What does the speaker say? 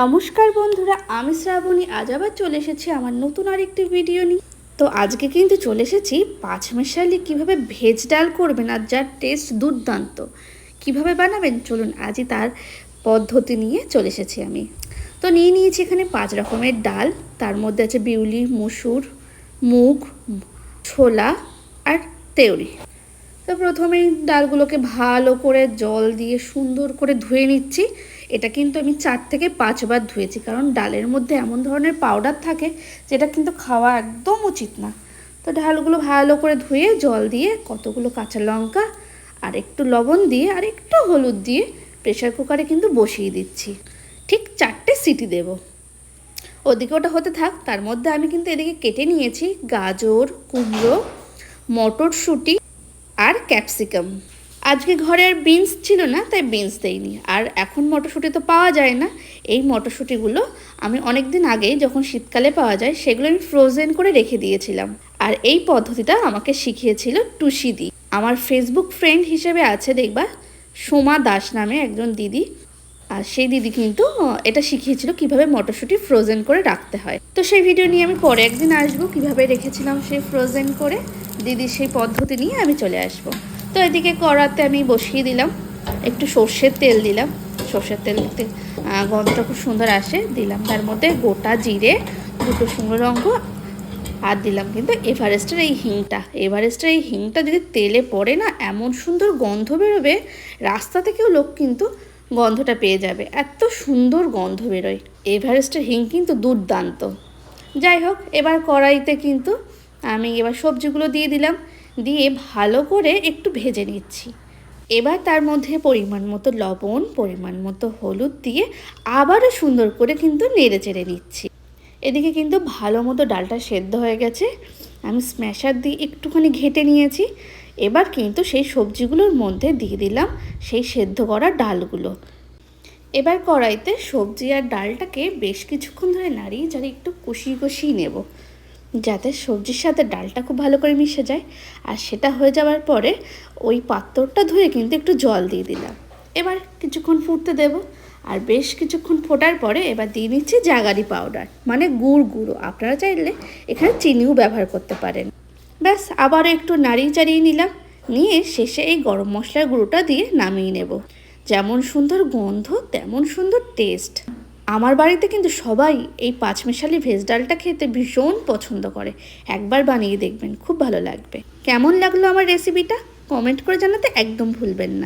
নমস্কার বন্ধুরা, আমি শ্রাবণী। আজ আবার চলে এসেছি আমার নতুন আরেকটি ভিডিও নিয়ে। তো আজকে কিন্তু চলে এসেছি পাঁচ মেশালি কীভাবে ভেজ ডাল করবেন আর যার টেস্ট দুর্দান্ত। কীভাবে বানাবেন? চলুন আজই তার পদ্ধতি নিয়ে চলে এসেছি আমি। তো নিয়ে নিয়েছি এখানে পাঁচ রকমের ডাল। তার মধ্যে আছে বিউলি, মসুর, মুগ, ছোলা আর তেওড়ি তো প্রথমেই ডালগুলোকে ভালো করে জল দিয়ে সুন্দর করে ধুয়ে নিচ্ছি। এটা কিন্তু আমি চার থেকে পাঁচবার ধুয়েছি, কারণ ডালের মধ্যে এমন ধরনের পাউডার থাকে যেটা কিন্তু খাওয়া একদম উচিত না। তো ডালগুলো ভালো করে ধুয়ে জল দিয়ে কতগুলো কাঁচা লঙ্কা আর একটু লবণ দিয়ে আর একটু হলুদ দিয়ে প্রেশার কুকারে কিন্তু বসিয়ে দিচ্ছি। ঠিক চারটে সিটি দেব। ওদিকে ওটা হতে থাক, তার মধ্যে আমি কিন্তু এদিকে কেটে নিয়েছি গাজর, কুমড়ো, মটরশুঁটি আর ক্যাপসিকাম। আজকে ঘরে আর বিনস ছিল না, তাই বিনস দেইনি। আর এখন মটরশুঁটি তো পাওয়া যায় না। এই মটরশুঁটিগুলো আমি অনেক দিন আগে যখন শীতকালে পাওয়া যায়, সেগুলো আমি ফ্রোজেন করে রেখে দিয়েছিলাম। আর এই পদ্ধতিটা আমাকে শিখিয়েছিল টুসিদি আমার ফেসবুক ফ্রেন্ড হিসেবে আছে দেখবা, সোমা দাস নামে একজন দিদি। আর সেই দিদি কিন্তু এটা শিখিয়েছিল কীভাবে মটরশুঁটি ফ্রোজেন করে রাখতে হয়। তো সেই ভিডিও নিয়ে আমি পরে একদিন আসব, কীভাবে রেখেছিলাম সেই ফ্রোজেন করে। দিদির সেই পদ্ধতি নিয়ে আমি চলে আসব। তো এদিকে কড়াতে আমি বসিয়ে দিলাম, একটু সর্ষের তেল দিলাম। সর্ষের তেল গন্ধটা খুব সুন্দর আসে, দিলাম তার মধ্যে গোটা জিরে, দুটো শুকনো লঙ্কা, আর দিলাম কিন্তু এভারেস্টের এই হিংটা। এভারেস্টের এই হিংটা যদি তেলে পড়ে না, এমন সুন্দর গন্ধ বেরোবে রাস্তা থেকেও লোক কিন্তু গন্ধটা পেয়ে যাবে। এত সুন্দর গন্ধ বেরোয়। এভারেস্টের হিং কিন্তু দুর্দান্ত। যাই হোক, এবার কড়াইতে কিন্তু আমি এবার সবজিগুলো দিয়ে দিলাম, দিয়ে ভালো করে একটু ভেজে নিচ্ছি। এবার তার মধ্যে পরিমাণ মতো লবণ, পরিমাণ মতো হলুদ দিয়ে আবারও সুন্দর করে কিন্তু নেড়ে চেড়ে নিচ্ছি। এদিকে কিন্তু ভালো মতো ডালটা সেদ্ধ হয়ে গেছে। আমি স্ম্যাশার দিয়ে একটুখানি ঘেটে নিয়েছি। এবার কিন্তু সেই সবজিগুলোর মধ্যে দিয়ে দিলাম সেই সেদ্ধ করা ডালগুলো। এবার কড়াইতে সবজি আর ডালটাকে বেশ কিছুক্ষণ ধরে নাড়িয়ে যারা একটু কষিয়ে কষিয়ে নেব। যাতে সবজির সাথে ডালটা খুব ভালো করে মিশে যায়। আর সেটা হয়ে যাওয়ার পরে ওই পাত্রটা ধুয়ে কিন্তু একটু জল দিয়ে দিলাম। এবার কিছুক্ষণ ফুটতে দেব। আর বেশ কিছুক্ষণ ফোটার পরে এবার দিয়ে নিচ্ছি জাগারি পাউডার মানে গুড় গুঁড়ো। আপনারা চাইলে এখানে চিনিও ব্যবহার করতে পারেন। ব্যাস, আবারও একটু নাড়িয়ে চাড়িয়ে নিলাম। নিয়ে শেষে এই গরম মশলার গুঁড়োটা দিয়ে নামিয়ে নেব। যেমন সুন্দর গন্ধ, তেমন সুন্দর টেস্ট। আমার বাড়িতে কিন্তু সবাই এই পাঁচমিশালি ভেজ ডালটা খেতে ভীষণ পছন্দ করে। একবার বানিয়ে দেখবেন, খুব ভালো লাগবে। কেমন লাগল আমার রেসিপিটা কমেন্ট করে জানাতে একদম ভুলবেন না।